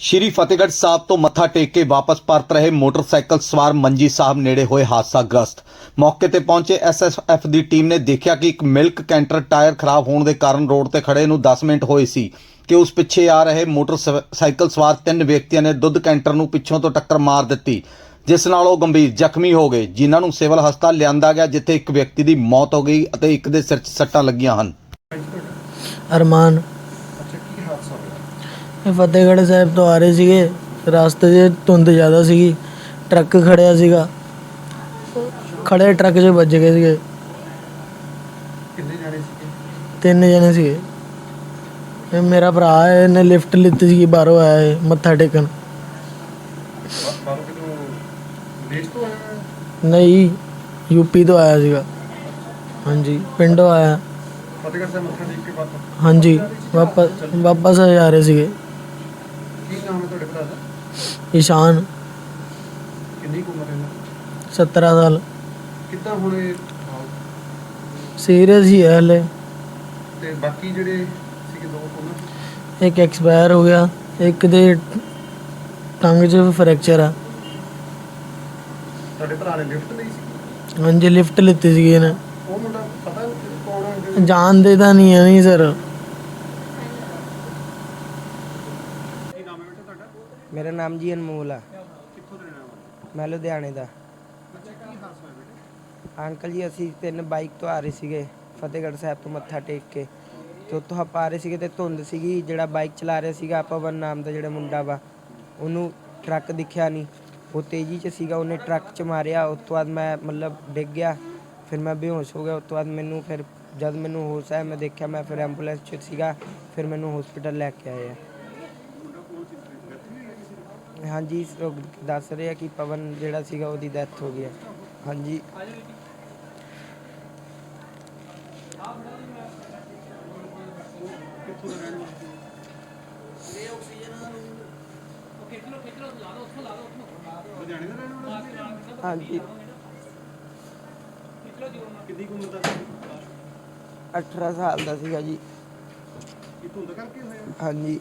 ਸ਼੍ਰੀ ਫਤਿਹਗੜ੍ਹ ਸਾਹਿਬ ਤੋਂ ਮੱਥਾ ਟੇਕ ਕੇ ਵਾਪਸ ਪਰਤ ਰਹੇ ਮੋਟਰਸਾਈਕਲ ਸਵਾਰ ਮੰਜੀ ਸਾਹਿਬ ਨੇੜੇ ਹੋਏ ਹਾਦਸਾਗ੍ਰਸਤ। ਮੌਕੇ ਤੇ ਪਹੁੰਚੇ ਐਸਐਸਐਫ ਦੀ ਟੀਮ ਨੇ ਦੇਖਿਆ ਕਿ ਇੱਕ ਮਿਲਕ ਕੈਂਟਰ ਟਾਇਰ ਖਰਾਬ ਹੋਣ ਦੇ ਕਾਰਨ ਰੋਡ ਤੇ ਖੜੇ ਨੂੰ 10 ਮਿੰਟ ਹੋਏ ਸੀ ਕਿ ਉਸ ਪਿੱਛੇ ਆ ਰਹੇ ਮੋਟਰਸਾਈਕਲ ਸਵਾਰ ਤਿੰਨ ਵਿਅਕਤੀਆਂ ਨੇ ਦੁੱਧ ਕੈਂਟਰ ਨੂੰ ਪਿੱਛੋਂ ਤੋਂ ਟੱਕਰ ਮਾਰ ਦਿੱਤੀ, ਜਿਸ ਨਾਲ ਉਹ ਗੰਭੀਰ ਜ਼ਖਮੀ ਹੋ ਗਏ, ਜਿਨ੍ਹਾਂ ਨੂੰ ਸਿਵਲ ਹਸਪਤਾਲ ਲਿਆਂਦਾ ਗਿਆ, ਜਿੱਥੇ ਇੱਕ ਵਿਅਕਤੀ ਦੀ ਮੌਤ ਹੋ ਗਈ ਅਤੇ ਇੱਕ ਦੇ ਸਿਰ 'ਚ ਸੱਟਾਂ ਲੱਗੀਆਂ ਹਨ। ਅਰਮਾਨ ਫਤਿਹਗੜ੍ਹ ਸਾਹਿਬ ਤੋਂ ਆ ਰਹੇ ਸੀਗੇ। ਰਸਤੇ 'ਚ ਧੁੰਦ ਜ਼ਿਆਦਾ ਸੀਗੀ। ਟਰੱਕ ਖੜਿਆ ਸੀਗਾ। ਖੜੇ ਟਰੱਕ 'ਚ ਵੱਜ ਗਏ ਸੀਗੇ। ਕਿੰਨੇ ਜਾਣੇ ਸੀਗੇ ਤਿੰਨ ਜਣੇ ਸੀਗੇ। ਇਹ ਮੇਰਾ ਭਰਾ ਹੈ ਇਹਨੇ ਲਿਫਟ ਲਿੱਤੀ ਸੀਗੀ ਬਾਹਰੋਂ ਆਇਆ ਹੈ ਮੱਥਾ ਟੇਕਣ। ਬਾ- ਬਾਹਰੋਂ ਕਿਤੋਂ ਵਿਦੇਸ਼ ਤੋਂ ਆਇਆ ਹੈ? ਨਹੀਂ ਯੂਪੀ ਤੋਂ ਆਇਆ ਸੀਗਾ। ਹਾਂਜੀ ਪਿੰਡੋਂ ਆਇਆ। ਫਤਿਹਗੜ੍ਹ ਸਾਹਿਬ ਮੱਥਾ ਟੇਕ ਕੇ ਵਾਪਸ। ਹਾਂਜੀ ਵਾਪਸ ਵਾਪਸ ਆ ਰਹੇ ਸੀਗੇ। ਕੀ ਨਾਮ ਹੈ ਤੁਹਾਡੇ ਭਰਾ ਦਾ? ਇਸ਼ਾਨ ਕਿੰਨੀ ਕੁ ਉਮਰ ਹੈ ਇਹਨਾਂ ਦੀ? 17 ਸਾਲ। ਕਿੱਦਾਂ ਹੁਣ ਇਹ ਸੀਰੀਅਸ ਹੀ ਹੈ ਹਲੇ। ਤੇ ਬਾਕੀ ਜਿਹੜੇ ਸੀਗੇ ਦੋ ਉਹਨਾਂ ਇੱਕ ਐਕਸਪਾਇਰ ਹੋ ਗਿਆ ਇੱਕ ਦੇ ਟੰਗ 'ਚ ਫ੍ਰੈਕਚਰ ਆ। ਤੁਹਾਡੇ ਭਰਾ ਨੇ ਲਿਫਟ ਲਈ ਸੀ? ਹਾਂਜੀ ਲਿਫਟ ਲਿੱਤੀ ਸੀਗੀ ਇਹਨੇ। ਉਹ ਮੁੰਡਾ ਪਤਾ ਨਹੀਂ ਕੌਣ ਹੈ ਜਾਣਦੇ ਤਾਂ ਨਹੀਂ ਆ ਨਹੀਂ ਸਰ ਕੀ ਨਾਮ ਹੈ ਬੇਟਾ ਤੁਹਾਡਾ ਮੇਰਾ ਨਾਮ ਜੀ ਅਨਮੋਲ ਆ। ਕਿੱਥੋਂ ਦੇ ਰਹਿਣ ਵਾਲੇ ਮੈਂ ਲੁਧਿਆਣੇ ਦਾ। ਅੱਛਾ ਕੀ ਹਾਦਸਾ ਹੋਇਆ ਬੇਟੇ ਅੰਕਲ ਜੀ, ਅਸੀਂ ਤਿੰਨ ਬਾਈਕ ਤੋਂ ਆ ਰਹੇ ਸੀਗੇ, ਫਤਿਹਗੜ੍ਹ ਸਾਹਿਬ ਤੋਂ ਮੱਥਾ ਟੇਕ ਕੇ। ਤੇ ਉੱਥੋਂ ਆਪਾਂ ਆ ਰਹੇ ਸੀਗੇ ਤੇ ਧੁੰਦ ਸੀਗੀ, ਜਿਹੜਾ ਬਾਈਕ ਚਲਾ ਰਿਹਾ ਸੀਗਾ ਪਵਨ ਨਾਮ ਦਾ ਜਿਹੜਾ ਮੁੰਡਾ ਵਾ, ਉਹਨੂੰ ਟਰੱਕ ਦਿਖਿਆ ਨਹੀਂ ਉਹ ਤੇਜ਼ੀ 'ਚ ਸੀਗਾ, ਉਹਨੇ ਟਰੱਕ 'ਚ ਮਾਰਿਆ, ਉਸ ਤੋਂ ਬਾਅਦ ਮੈਂ ਮਤਲਬ ਡਿੱਗ ਗਿਆ। ਫਿਰ ਮੈਂ ਬੇਹੋਸ਼ ਹੋ ਗਿਆ, ਉਸ ਤੋਂ ਬਾਅਦ ਮੈਨੂੰ ਫਿਰ ਜਦ ਮੈਨੂੰ ਹੋਸ਼ ਆਇਆ, ਮੈਂ ਦੇਖਿਆ ਮੈਂ ਫਿਰ ਐਂਬੂਲੈਂਸ 'ਚ ਸੀਗਾ, ਫਿਰ ਮੈਨੂੰ ਹਸਪੀਟਲ ਲੈ ਕੇ ਆਏ ਆ ਹਾਂਜੀ ਉਹ ਦੱਸ ਰਹੇ ਕਿ ਪਵਨ ਜਿਹੜਾ ਸੀਗਾ ਉਹਦੀ ਡੈਥ ਹੋ ਗਈ ਹੈ। ਹਾਂਜੀ। ਲੁਧਿਆਣੇ ਦਾ ਰਹਿਣ ਵਾਲਾ ਸੀ ਹਾਂਜੀ। ਕਿੰਨੀ ਕੁ ਉਮਰ ਦਾ ਸੀ 18 ਸਾਲ ਦਾ ਸੀਗਾ ਜੀ। ਇਹ ਧੁੰਦ ਕਰਕੇ ਹੋਇਆ। ਹਾਂਜੀ।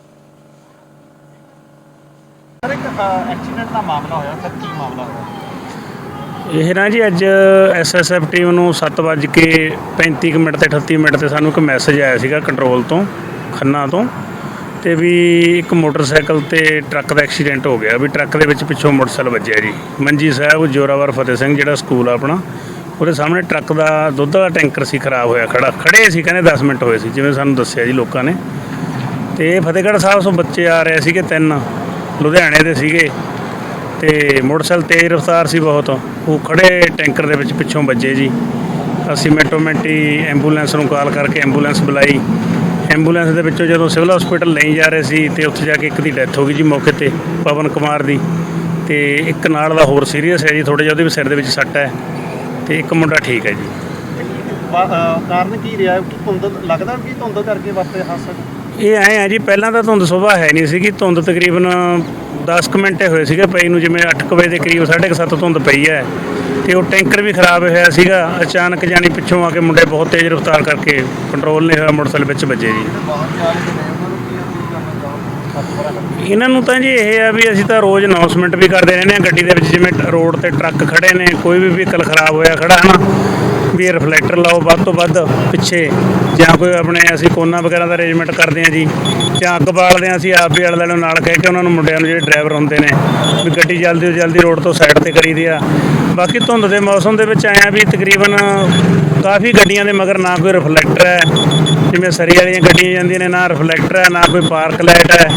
ਸਰ, ਇੱਕ ਐਕਸੀਡੈਂਟ ਦਾ ਮਾਮਲਾ ਹੋਇਆ ਸਰ ਕੀ ਮਾਮਲਾ ਹੋਇਆ। ਇਹ ਨਾ ਜੀ, ਅੱਜ ਐਸਐਸਐਫ ਟੀਮ ਨੂੰ 7:35 ਕੁ ਮਿੰਟ ਤੇ 38 ਮਿੰਟ ਤੇ ਸਾਨੂੰ ਇੱਕ ਮੈਸੇਜ ਆਇਆ ਸੀਗਾ ਕੰਟਰੋਲ ਤੋਂ, ਖੰਨਾ ਤੋਂ, ਤੇ ਵੀ ਇੱਕ ਮੋਟਰਸਾਈਕਲ ਤੇ ਟਰੱਕ ਦਾ ਐਕਸੀਡੈਂਟ ਹੋ ਗਿਆ, ਵੀ ਟਰੱਕ ਦੇ ਵਿੱਚ ਪਿੱਛੋਂ ਮੋਟਰਸਾਈਕਲ ਵੱਜਿਆ ਜੀ। ਮੰਜੀ ਸਾਹਿਬ, ਜੋਰਾਵਰ ਫਤਿਹ ਸਿੰਘ ਜਿਹੜਾ ਸਕੂਲ ਆ ਆਪਣਾ, ਉਹਦੇ ਸਾਹਮਣੇ ਟਰੱਕ ਦਾ, ਦੁੱਧ ਦਾ ਟੈਂਕਰ ਸੀ, ਖਰਾਬ ਹੋਇਆ, ਖੜਾ, ਖੜੇ ਸੀ, ਕਹਿੰਦੇ 10 ਮਿੰਟ ਹੋਏ ਸੀ, ਜਿਵੇਂ ਸਾਨੂੰ ਦੱਸਿਆ ਜੀ ਲੋਕਾਂ ਨੇ। ਤੇ ਫਤਿਹਗੜ੍ਹ ਸਾਹਿਬ ਤੋਂ ਬੱਚੇ ਆ ਰਹੇ ਸੀਗੇ ਤਿੰਨ ਲੁਧਿਆਣੇ ਦੇ ਸੀਗੇ ਤੇ ਮੋਟਰਸਾਈਕਲ ਤੇਜ਼ ਰਫ਼ਤਾਰ ਸੀ ਬਹੁਤ। ਉਹ ਖੜੇ ਟੈਂਕਰ ਦੇ ਵਿੱਚ ਪਿੱਛੋਂ ਵੱਜੇ ਜੀ। ਅਸੀਂ ਮਿੰਟੋ ਮਿੰਟੀ ਐਂਬੂਲੈਂਸ ਨੂੰ ਕਾਲ ਕਰਕੇ ਐਂਬੂਲੈਂਸ ਬੁਲਾਈ। ਐਂਬੂਲੈਂਸ ਦੇ ਵਿੱਚੋਂ ਜਦੋਂ ਸਿਵਲ ਹਸਪੀਟਲ ਲਈ ਜਾ ਰਹੇ ਸੀ ਤੇ ਉੱਥੇ ਜਾ ਕੇ ਇੱਕ ਦੀ ਡੈਥ ਹੋ ਗਈ ਜੀ ਮੌਕੇ ਤੇ, ਪਵਨ ਕੁਮਾਰ ਦੀ। ਤੇ ਇੱਕ ਨਾਲ ਦਾ ਹੋਰ ਸੀਰੀਅਸ ਹੈ ਜੀ ਥੋੜਾ ਜਿਹਾ ਉਹਦੇ ਵੀ ਸਿਰ ਦੇ ਵਿੱਚ ਸੱਟ ਹੈ ਤੇ ਇੱਕ ਮੁੰਡਾ ਠੀਕ ਹੈ ਜੀ। ਕਾਰਨ ਕੀ ਰਿਹਾ? ਕਿ ਧੁੰਦ ਲੱਗਦਾ? ਕਿ ਧੁੰਦ ਕਰਕੇ ਵਾਪਰੇ ਹਾਦਸਾ ਇਹ ਐਂ ਆ ਜੀ, ਪਹਿਲਾਂ ਤਾਂ ਧੁੰਦ ਸੁਬਾਹ ਹੈ ਨਹੀਂ ਸੀਗੀ, ਧੁੰਦ ਤਕਰੀਬਨ 10 ਕੁ ਮਿੰਟ ਹੋਏ ਸੀਗੇ ਪਈ ਨੂੰ, ਜਿਵੇਂ 8 ਕੁ ਵਜੇ ਦੇ ਕਰੀਬ 7:30 ਧੁੰਦ ਪਈ ਹੈ। ਤੇ ਉਹ ਟੈਂਕਰ ਵੀ ਖਰਾਬ ਹੋਇਆ ਸੀਗਾ, ਅਚਾਨਕ ਜਾਨੀ ਪਿੱਛੋਂ ਆ ਕੇ ਮੁੰਡੇ ਬਹੁਤ ਤੇਜ਼ ਰਫ਼ਤਾਰ ਕਰਕੇ ਕੰਟਰੋਲ ਨਹੀਂ ਹੋਇਆ, ਮੋਟਰਸਾਈਕਲ ਵਿੱਚ ਵੱਜੇ ਜੀ। ਇਹਨਾਂ ਨੂੰ ਤਾਂ ਜੀ ਇਹ ਆ ਵੀ ਅਸੀਂ ਤਾਂ ਰੋਜ਼ ਅਨਾਉਂਸਮੈਂਟ ਵੀ ਕਰਦੇ ਰਹਿੰਦੇ ਆ ਗੱਡੀ ਦੇ ਵਿੱਚ ਜਿਵੇਂ ਰੋਡ ਤੇ ਟਰੱਕ ਖੜੇ ਨੇ, ਕੋਈ ਵੀ ਵਹੀਕਲ ਖਰਾਬ ਹੋਇਆ, ਖੜਾ ਹੈ ਨਾ ਵੀ ਰਿਫਲੈਕਟਰ ਲਾਓ ਵੱਧ ਤੋਂ ਵੱਧ ਪਿੱਛੇ। ਜਾਂ ਕੋਈ ਆਪਣੇ ਅਸੀਂ ਕੋਨਾ ਵਗੈਰਾ ਦਾ ਅਰੇਂਜਮੈਂਟ ਕਰਦੇ ਆ ਜੀ। ਜਾਂ ਅੱਗ ਬਾਲਦੇ ਆ ਅਸੀਂ ਆਪ ਵੀ ਆਲੇ ਨੂੰ ਨਾਲ ਕਹਿ ਕੇ ਉਹਨਾਂ ਨੂੰ ਮੁੰਡਿਆਂ ਨੂੰ ਜਿਹੜੇ ਡਰਾਈਵਰ ਹੁੰਦੇ ਨੇ, ਵੀ ਗੱਡੀ ਜਲਦੀ ਤੋਂ ਜਲਦੀ ਰੋਡ ਤੋਂ ਸਾਈਡ ਤੇ ਕਰੀਦੀ ਆ। ਬਾਕੀ ਧੁੰਦ ਦੇ ਮੌਸਮ ਦੇ ਵਿੱਚ ਆਇਆ ਵੀ ਤਕਰੀਬਨ ਕਾਫੀ ਗੱਡੀਆਂ ਦੇ ਮਗਰ ਨਾ ਕੋਈ ਰਿਫਲੈਕਟਰ ਹੈ। ਜਿਵੇਂ ਸਰੀ ਵਾਲੀਆਂ ਗੱਡੀਆਂ ਜਾਂਦੀਆਂ ਨੇ, ਨਾ ਰਿਫਲੈਕਟਰ ਹੈ, ਨਾ ਕੋਈ ਪਾਰਕ ਲਾਈਟ ਹੈ।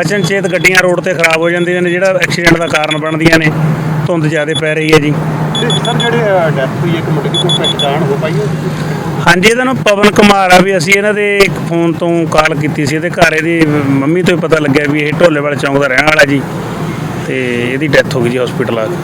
ਅਚਨਚੇਤ ਗੱਡੀਆਂ ਰੋਡ ਤੇ ਖਰਾਬ ਹੋ ਜਾਂਦੀਆਂ ਨੇ, ਜਿਹੜਾ ਐਕਸੀਡੈਂਟ ਦਾ ਕਾਰਨ ਬਣਦੀਆਂ ਨੇ। ਧੁੰਦ ਜ਼ਿਆਦਾ ਪੈ ਰਹੀ ਹੈ ਜੀ। ਤੇ ਸਰ ਜਿਹੜੇ ਡੈਥ ਹੋਈ, ਇੱਕ ਮੁੰਡੇ ਦੀ ਕੋਈ ਪਹਿਚਾਣ ਹੋ ਪਾਈ ਹੈ? ਹਾਂਜੀ, ਇਹਦਾ ਨਾਮ ਪਵਨ ਕੁਮਾਰ ਆ ਵੀ ਅਸੀਂ ਇਹਨਾਂ ਦੇ ਇੱਕ ਫੋਨ ਤੋਂ ਕਾਲ ਕੀਤੀ ਸੀ, ਇਹਦੇ ਘਰ ਇਹਦੀ ਮੰਮੀ ਤੋਂ ਹੀ ਪਤਾ ਲੱਗਿਆ ਵੀ ਇਹ ਢੋਲੇ ਵਾਲੇ ਚੌਂਕ ਦਾ ਰਹਿਣ ਵਾਲਾ ਜੀ ਤੇ ਇਹਦੀ ਡੈਥ ਹੋ ਗਈ ਜੀ ਹਸਪੀਟਲ ਆ ਕੇ।